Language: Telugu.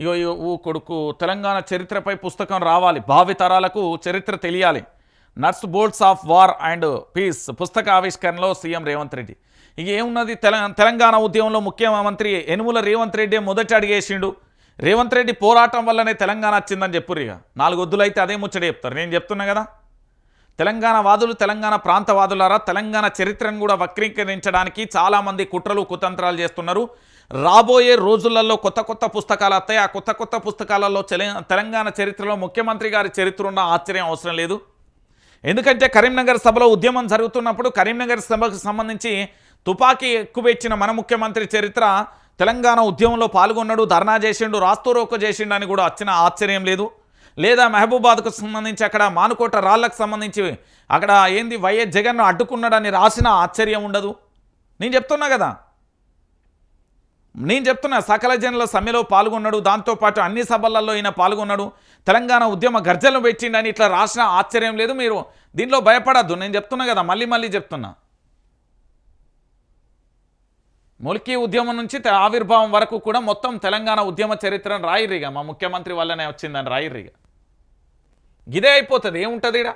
ఇగో ఇగో ఊ కొడుకు తెలంగాణ చరిత్రపై పుస్తకం రావాలి. భావితరాలకు చరిత్ర తెలియాలి. Nuts bolts of war and peace పుస్తక ఆవిష్కరణలో సీఎం రేవంత్ రెడ్డి. ఇక ఏమున్నది? తెల తెలంగాణ ఉద్యమంలో ముఖ్యమంత్రి యనుమల రేవంత్ రెడ్డి మొదటి అడిగేసిండు రేవంత్ రెడ్డి పోరాటం వల్లనే తెలంగాణ వచ్చిందని చెప్పురు ఇక. నాలుగు అదే ముచ్చట చెప్తారు. నేను చెప్తున్నా కదా. తెలంగాణ వాదులు తెలంగాణ ప్రాంతవాదులారా తెలంగాణ చరిత్రను కూడా వక్రీకరించడానికి చాలామంది కుట్రలు కుతంత్రాలు చేస్తున్నారు. రాబోయే రోజులలో కొత్త కొత్త పుస్తకాలు వస్తాయి. ఆ కొత్త కొత్త పుస్తకాలలో తెలంగాణ చరిత్రలో ముఖ్యమంత్రి గారి చరిత్ర ఉన్న ఆశ్చర్యం అవసరం లేదు. ఎందుకంటే కరీంనగర్ సభలో ఉద్యమం జరుగుతున్నప్పుడు కరీంనగర్ సభకు సంబంధించి తుపాకీ ఎక్కువెచ్చిన మన ముఖ్యమంత్రి చరిత్ర తెలంగాణ ఉద్యమంలో పాల్గొన్నాడు ధర్నా చేసిండు రాస్తోరోక చేసిండు అని కూడా వచ్చిన ఆశ్చర్యం లేదు. లేదా మహబూబాద్కు సంబంధించి అక్కడ మానుకోట రాళ్ళకు సంబంధించి అక్కడ ఏంది వైఎస్ జగన్ను అడ్డుకున్నాడని రాసిన ఆశ్చర్యం ఉండదు. నేను చెప్తున్నా కదా. నేను చెప్తున్నా సకల జనుల సమ్మెలో పాల్గొన్నాడు. దాంతోపాటు అన్ని సభలలో ఈయన పాల్గొన్నాడు. తెలంగాణ ఉద్యమ గర్జలను పెట్టిండని ఇట్లా రాసిన ఆశ్చర్యం లేదు మీరు. దీనిలో భయపడద్దు. నేను చెప్తున్నా కదా మళ్ళీ మళ్ళీ చెప్తున్నా. ముల్కీ ఉద్యమం నుంచి ఆవిర్భావం వరకు కూడా మొత్తం తెలంగాణ ఉద్యమ చరిత్రను రాయిరిగా మా ముఖ్యమంత్రి వల్లనే వచ్చిందని రాయిరిగా ఇదే అయిపోతుంది ఏముంటుంది ఇడా